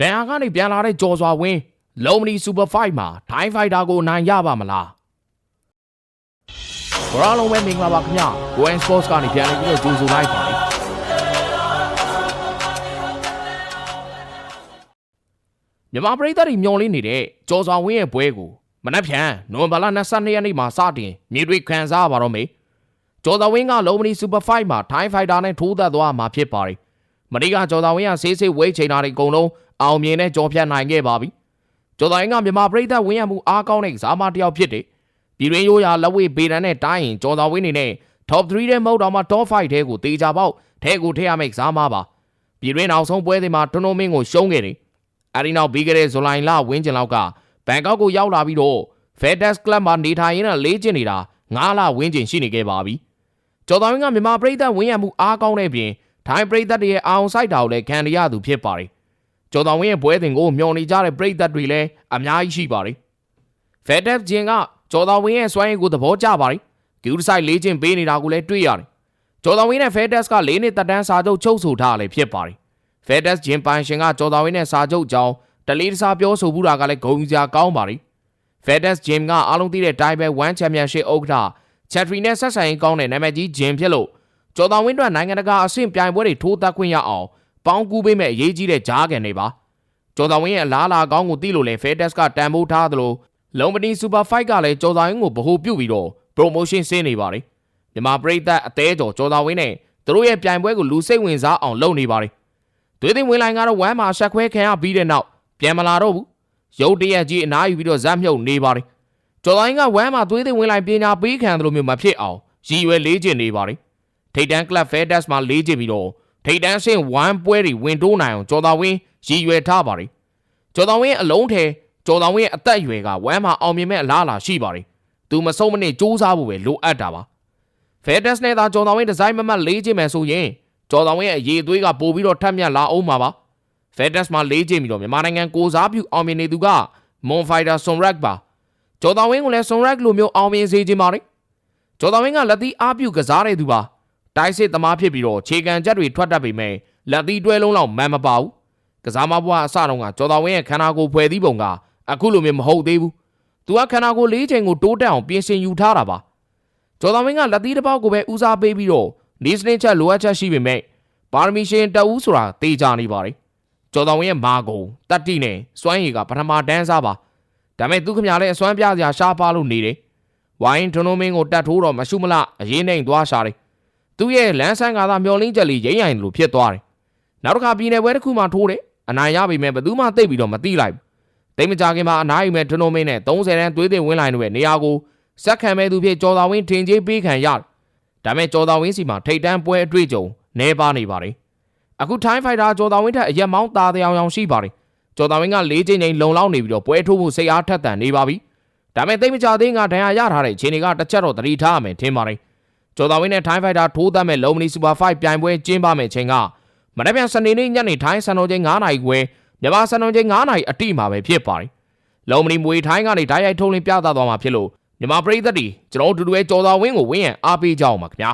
ဒန်ယာကနေပြန်လာတဲ့ကြော်စွာဝင်းလုံးမနီစူပါ5မှာထိုင်းဖိုက်တာကိုအနိုင်ရပါမလားဘရာလုံးပဲမင်္ဂလာပါခင်ဗျ Goen Sports ကနေပြန်လာပြီးတော့ကြိုဆိုလိုက်ပါမြန်မာပြည်သားတွေမျောလင်းနေတဲ့ကြော်စွာဝင်းရဲ့ပွဲကိုမနက်ဖြန်နိုဝင်ဘာလ22ရက်နေ့မှာစတင်မြေတွေခန်းစားပါတော့မေကြော်စွာဝင်းကလုံးမနီစူပါ5မှာထိုင်းဖိုက်တာနဲ့ထိုးသက်သွားမှာဖြစ်ပါတယ် မနေ့ကကြော်စွာဝင်းကဆေးဆေးဝိတ်ချိန်တာတွေအကုန်လုံးအောင်မြင်တဲ့ကြော်ဖြတ်နိုင်ခဲ့ပါပြီကြော်စွာဝင်းကမြန်မာပြည်သားဝင်းရမှုအားကောင်းတဲ့ကစားမတစ်ယောက်ဖြစ်တယ်ပြည်တွင်းရိုးရာလက်ဝဲပေတန်နဲ့တိုင်းရင်ကြော်စွာဝင်းနေနဲ့ top 3တဲ့မဟုတ်တော့မှ top 5ထဲကိုတေချာပေါက်ထဲကိုထည့်ရမယ့်ကစားမပါပြည်တွင်းနောက်ဆုံးပွဲတွေမှာတွန်းတွန်းမင်းကိုရှုံးခဲ့တယ်အဲဒီနောက်ပြီးခဲ့တဲ့ဇူလိုင်လဝင်းကျင်လောက်ကဘန်ကောက်ကိုရောက်လာပြီးတော့ FedEx Club မှာနေထိုင်ရင်းနဲ့လေးကျင်နေတာ9လဝင်းကျင်ရှိနေခဲ့ပါပြီကျော်တော်ဝင်းကမြန်မာပြည်သက်ဝင်းရမှုအားကောင်းတဲ့ပြင် ထိုင်းပြည်သက်တွေရဲ့အာအောင်ဆိုင်တာကိုလည်းခံရသူဖြစ်ပါတယ်ကျော်တော်ဝင်းရဲ့ပွဲတင်ကိုမျှော်နေကြတဲ့ပြည်သက်တွေလည်းအများကြီးရှိပါတယ် FedEx ဂျင်ကကျော်တော်ဝင်းရဲ့စွမ်းရည်ကိုသဘောကျပါတယ်ဂူးဆိုင်လေးကျင်ပေးနေတာကိုလည်းတွေ့ရတယ်ကျော်တော်ဝင်းနဲ့ FedEx က၄နှစ်တက်တန်းစာချုပ်ချုပ်ဆိုထားလည်းဖြစ်ပါတယ် FedEx ဂျင်ပိုင်ရှင်ကကျော်တော်ဝင်းနဲ့စာချုပ်ကြောင်းတလေးတစားပြောဆိုမှုတာကလည်းဂုဏ်ယူစရာကောင်းပါတယ် FedEx Gym ကအားလုံးသိတဲ့ Diamond One Championship ဥက္ကဋ္ဌ Chatri နဲ့ဆက်ဆံရေးကောင်းတဲ့နာမည်ကြီး Gym ဖြစ်လို့ ကျော်တော်ဝင်းတို့နိုင်ငံတကာအဆင့်ပြိုင်ပွဲတွေထိုးသက်ခွင့်ရအောင်ပေါင်းကူးပေးမဲ့အရေးကြီးတဲ့ဂျားကန်တွေပါကျော်တော်ဝင်းရဲ့အလားအလာကောင်းကိုသိလို့လဲ FedEx ကတန်ဖိုးထားသလိုလုံပတီ Super Fight ကလည်းကျော်တော်ဝင်းကိုဗဟိုပြုတ်ပြီးတော့ promotion ဆင်းနေပါတယ်မြန်မာပြည်သက်အသေးကျော်ကျော်တော်ဝင်းနဲ့သူတို့ရဲ့ပြိုင်ပွဲကိုလူစိတ်ဝင်စားအောင်လုပ်နေပါတယ်သွေးသိမ်းဝင်လိုင်းကတော့ဝမ်းမှာဆက်ခွဲခံရပြီးတဲ့နောက်ပြန်မလာတော့ဘူးရုတ်တရက်ကြီးအနားယူပြီးတော့ဇက်မြုပ်နေပါတယ်ကျော်တိုင်းကဝမ်းမှာသွေးသိမ်းဝင်လိုင်းပညာပေးခံတယ်လို့မျိုးမဖြစ်အောင်ရည်ရွယ်လေးကျင်နေပါတယ် ထိတ်တန်းကလပ်ဖဲဒက်စ်မှာလေးကျင်ပြီးတော့ထိတ်တန်းဆင့်ဝမ်းပွဲတွေဝင်တိုးနိုင်အောင်ကျော်တော်ဝင်းရည်ရွယ်ထားပါတယ်ကျော်တော်ဝင်းအလုံးထဲကျော်တော်ဝင်းရဲ့အသက်အရွယ်ကဝမ်းမှာအောင်မြင်မဲ့အလားအလာရှိပါတယ်သူမဆုံးမနစ်စူးစမ်းဖို့ပဲလိုအပ်တာပါဖဲဒက်စ်နဲ့သာကျော်တော်ဝင်းဒီဇိုင်းမမတ်လေးကျင်မယ်ဆိုရင်ကျော်တော်ဝင်းရဲ့အရေးအသွေးကပို့ပြီးတော့ထပ်မြက်လာအောင်ပါပါ FedEx မှာလေးချိန်ပြီးတော့မြန်မာနိုင်ငံကိုစားပြုအောင်မြင်နေသူက Mon Fighter Sonrak ပါကျော်တော်ဝင်းကလည်း Sonrak လိုမျိုးအောင်မြင်စေခြင်းပါလေကျော်တော်ဝင်းကလက်သီးအားပြုကစားတဲ့သူပါ တိုက်စစ်သမားဖြစ်ပြီးတော့ခြေကန်ချက်တွေထွက်တတ်ပေမဲ့လက်သီးတွဲလုံးလောက်မန်မပါဘူးကစားမဘွားအစတုန်းကကျော်တော်ဝင်းရဲ့ခန္ဓာကိုယ်ဖွဲ့သီးပုံကအခုလိုမျိုးမဟုတ်သေးဘူးသူကခန္ဓာကိုယ်လေးချိန်ကိုတိုးတက်အောင်ပြင်ဆင်ယူထားတာပါကျော်တော်ဝင်းကလက်သီးတစ်ပေါက်ကိုပဲဦးစားပေးပြီးတော့နေစနစ်ချက်လိုအပ်ချက်ရှိပေမဲ့ပါရမီရှင်တအူးဆိုတာတေချာနေပါတယ်ကျော်တော်ဝင်းရဲ့မာကုံတတ္တိနဲ့စွမ်းရည်ကပထမတန်းစားပါဒါပေမဲ့သူခမရလည်းအစွမ်းပြစရာရှားပါလို့နေတယ်ဝိုင်းဒွန်နိုမင်းကိုတတ်ထိုးတော့မရှုမလအရင်နှိမ်သွားရှာတယ် သူ့ရဲ့လမ်းဆန်းကသာမျောလင်းချက်လေးရိမ့်ရိုင်လို့ဖြစ်သွားတယ်နောက်တစ်ခါပြည်နယ်ပွဲတစ်ခုမှထိုးတယ်အနိုင်ရပြီမဲ့ဘယ်သူမှသိပ်ပြီးတော့မသိလိုက်ဘူးတိတ်မကြခင်မှာအနိုင်ယူမဲ့ဒွန်နိုမင်းနဲ့30တန်းသွေးသိမ်ဝင်းလိုင်းတို့ရဲ့နေရာကိုစက်ခံမဲ့သူဖြစ်ကျော်တော်ဝင်းထင်ကြီးပေးခံရတယ်ဒါပေမဲ့ကျော်တော်ဝင်းစီမှာထိတ်တန်းပွဲအတွေ့အကြုံနေပါနေပါတယ်အခုထိုင်းဖိုက်တာကျော်တော်ဝင်းထက်အရက်မောင်းตาတရားအောင်ရှိပါတယ်ကျော်တော်ဝင်းက၄ချိန်ချိန်လုံလောက်နေပြီးတော့ပွဲထိုးဖို့စိတ်အားထက်သန်နေပါပြီဒါပေမဲ့သိမကြသေးငါဒဏ်ရာရထားတဲ့ခြေနေကတစ်ချက်တော့တတိထားရမယ်ထင်ပါတယ် ကျော်တော်ဝင်းနဲ့ထိုင်းဖိုက်တာထိုးသတ်မဲ့လုံမနီစူပါ5ပြိုင်ပွဲကျင်းပမယ့်ချိန်ကမနေ့ပြန်စနေနေ့ညနေထိုင်းစံတော်ချိန်9နာရီခွဲမြန်မာစံတော်ချိန်9နာရီအတိမှာပဲဖြစ်ပါတယ်လုံမနီမွေထိုင်းကနေဓာတ်ရိုက်ထုတ်လင်းပြသသွားမှာဖြစ်လို့မြန်မာပြည်သက်တွေကျွန်တော်တို့အတူတူပဲကြော်တော်ဝင်းကိုဝင်းရန်အားပေးကြအောင်ပါခင်ဗျာ